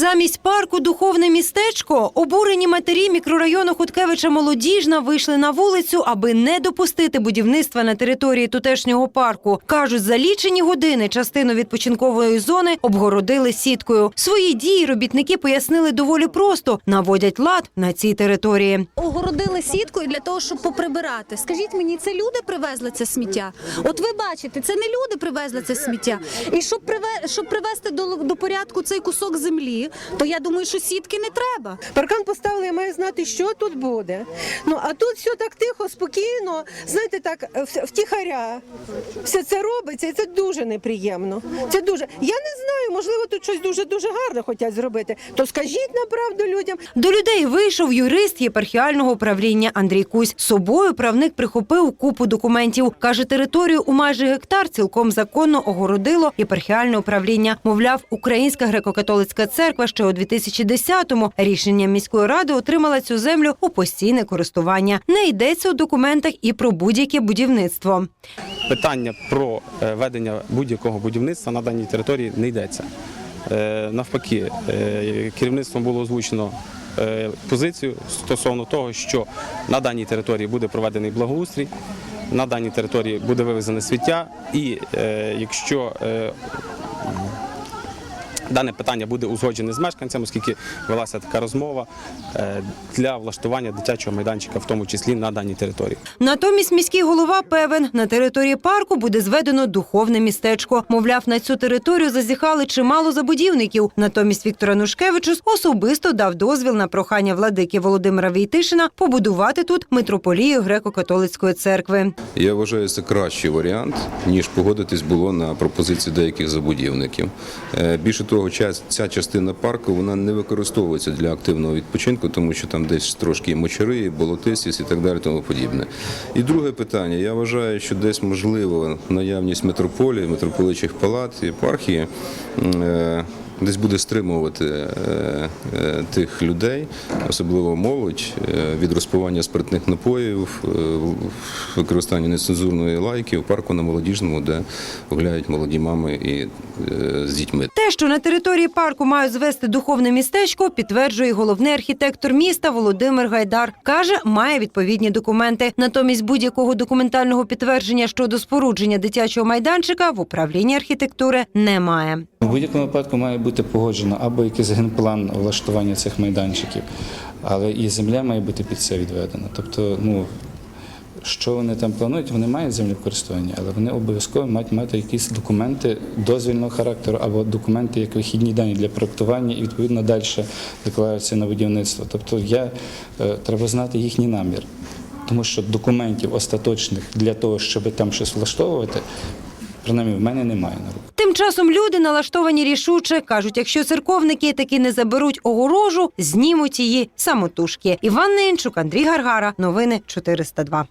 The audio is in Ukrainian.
Замість парку духовне містечко обурені матері мікрорайону Хуткевича Молодіжна вийшли на вулицю, аби не допустити будівництва на території тутешнього парку. кажуть, за лічені години частину відпочинкової зони обгородили сіткою. Свої дії робітники пояснили доволі просто: наводять лад на цій території. огородили сіткою для того, щоб поприбирати. Скажіть мені, це люди привезли це сміття? От ви бачите, це не люди привезли це сміття. І щоб приве- привести до порядку цей кусок землі, то я думаю, що сітки не треба. Паркан поставили, я маю знати, що тут буде. Ну а тут все так тихо, спокійно, знаєте, так втіхаря. Все це робиться, і це дуже неприємно. Це дуже. Я не знаю, можливо, тут щось дуже дуже гарне хочуть зробити. То скажіть на правду людям. До людей вийшов юрист єпархіального управління Андрій Кузь. З собою правник прихопив купу документів. Каже, територію у майже гектар цілком законно огородило єпархіальне управління. Мовляв, Українська греко-католицька церква ще у 2010-му рішенням міської ради отримала цю землю у постійне користування. Не йдеться у документах і про будь-яке будівництво. питання про е, ведення будь-якого будівництва на даній території не йдеться. Е, Навпаки, е, керівництвом було озвучено позицію стосовно того, що на даній території буде проведений благоустрій, на даній території буде вивезене сміття, і якщо Дане питання буде узгоджене з мешканцями, оскільки велася така розмова е, для влаштування дитячого майданчика, в тому числі на даній території. Натомість міський голова певен, на території парку буде зведено духовне містечко. Мовляв, на цю територію зазіхали чимало забудівників. Натомість Віктора Нушкевичус особисто дав дозвіл на прохання владики Володимира Війтишина побудувати тут митрополію греко-католицької церкви. Я вважаю, це кращий варіант, ніж погодитись було на пропозиції деяких забудівників. Е, Більше того, ча- ця частина парку вона не використовується для активного відпочинку, тому що там десь трошки мочари, і болотистість і так далі, тому подібне. І друге питання. Я вважаю, що десь можливо наявність митрополії, митрополичих палат, єпархії. е, Десь буде стримувати е, е, тих людей, особливо молодь, від розпивання спиртних напоїв, використання нецензурної лайки в парку на молодіжному, де гуляють молоді мами і з дітьми. Що на території парку мають звести духовне містечко, підтверджує головний архітектор міста Володимир Гайдар. Каже, має відповідні документи. Натомість будь-якого документального підтвердження щодо спорудження дитячого майданчика в управлінні архітектури немає. У будь-якому випадку має бути погоджено або якийсь генплан влаштування цих майданчиків, але і земля має бути під це відведена. Тобто, ну що вони там планують, вони мають в але вони обов'язково мають мати якісь документи дозвільного характеру або документи як вихідні дані для проектування і відповідно далі декларація на будівництво. Тобто, я е, треба знати їхній намір. Тому що документів остаточних для того, щоб там щось влаштовувати, принаймні в мене немає на руках. Тим часом люди налаштовані рішуче кажуть, якщо церковники таки не заберуть огорожу, знімуть її самотужки. Іван Нинчук, Андрій Гаргара. Новини 402.